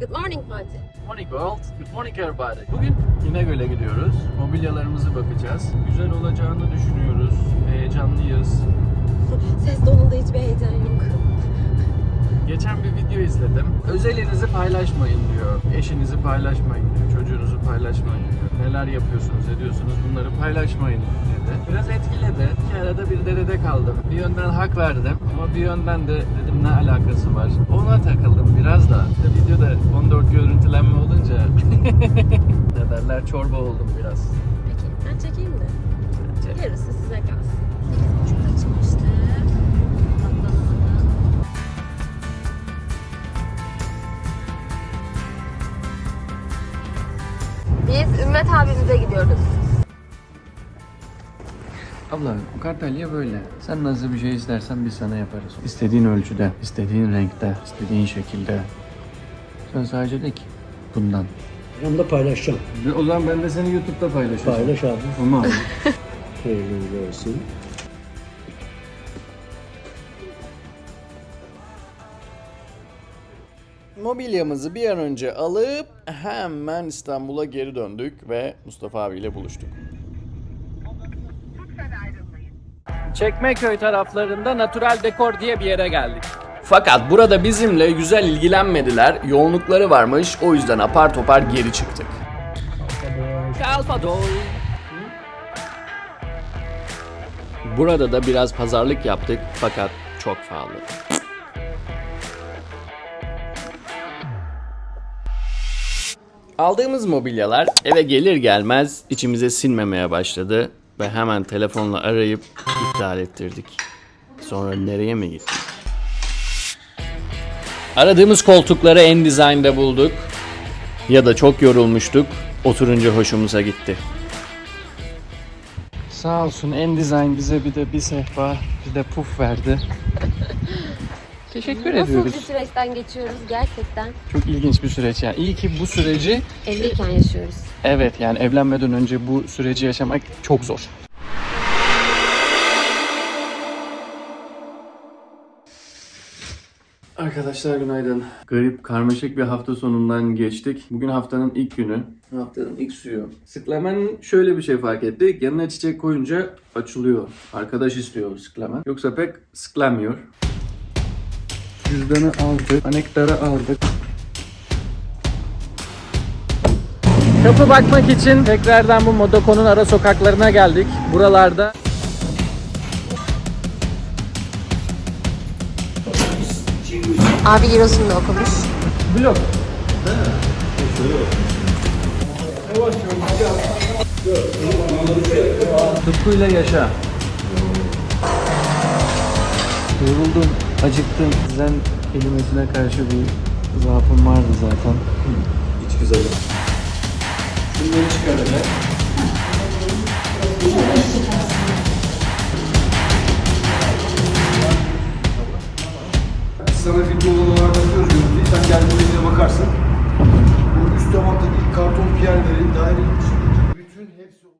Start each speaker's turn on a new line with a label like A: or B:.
A: Good morning Fatih.
B: Morning world, good morning everybody. Bugün İnegöl'e gidiyoruz. Mobilyalarımızı bakacağız. Güzel olacağını düşünüyoruz. Heyecanlıyız.
A: Ses tonunda hiçbir heyecan yok.
B: Geçen bir video izledim. Özelinizi paylaşmayın diyor. Eşinizi paylaşmayın diyor. Çocuğunuzu paylaşmayın diyor. Neler yapıyorsunuz, ediyorsunuz bunları paylaşmayın dedi. Biraz etkiledi. İki arada bir derede kaldım. Bir yönden hak verdim ama bir yönden de dedim ne alakası var. Ona takıldım biraz da. Videoda 14 görüntülenme olunca ne derler çorba oldum biraz.
A: Peki ben çekeyim mi? Yarısı size kalsın. 8.30'da çıkmıştı. Biz Ümmet abimize gidiyoruz.
B: Abla Kartalya böyle. Sen nasıl bir şey istersen biz sana yaparız. İstediğin ölçüde, istediğin renkte, istediğin şekilde. Sen sadece de ki bundan.
C: Onu da paylaşacağım.
B: O zaman ben de seni YouTube'da paylaşacağım.
C: Paylaş abi.
B: Tamam.
C: Hayırlı olsun.
B: Mobilyamızı bir an önce alıp hemen İstanbul'a geri döndük ve Mustafa abiyle buluştuk. Çekmeköy taraflarında Natural Dekor diye bir yere geldik. Fakat burada bizimle güzel ilgilenmediler. Yoğunlukları varmış. O yüzden apar topar geri çıktık. Calpadol. Burada da biraz pazarlık yaptık fakat çok pahalı. Aldığımız mobilyalar eve gelir gelmez içimize sinmemeye başladı ve hemen telefonla arayıp iptal ettirdik. Sonra nereye mi gittik? Aradığımız koltukları en design'da bulduk. Ya da çok yorulmuştuk. Oturunca hoşumuza gitti. Sağ olsun en design bize bir de bir sehpa bir de puf verdi. Teşekkür
A: Nasıl
B: ediyoruz.
A: bir süreçten geçiyoruz gerçekten.
B: Çok ilginç bir süreç yani. İyi ki bu süreci
A: Evliyken yaşıyoruz.
B: Evet yani evlenmeden önce bu süreci yaşamak çok zor. Arkadaşlar günaydın. Garip, karmaşık bir hafta sonundan geçtik. Bugün haftanın ilk günü. Haftanın ilk suyu. Sıklamen şöyle bir şey fark ettik. Yanına çiçek koyunca açılıyor. Arkadaş istiyor sıklamen. Yoksa pek sıklamıyor. Cüzdanı aldık. Anektarı aldık. Kapı bakmak için tekrardan bu Modoko'nun ara sokaklarına geldik. Buralarda
A: Abi Giros'unu da okumuş.
B: blok. Tutkuyla yaşa. Yoruldum, acıktım. Sizden kelimesine karşı bir zaafım vardı zaten.
C: Hiç güzel.
B: Bunları çıkaracak.
C: Sana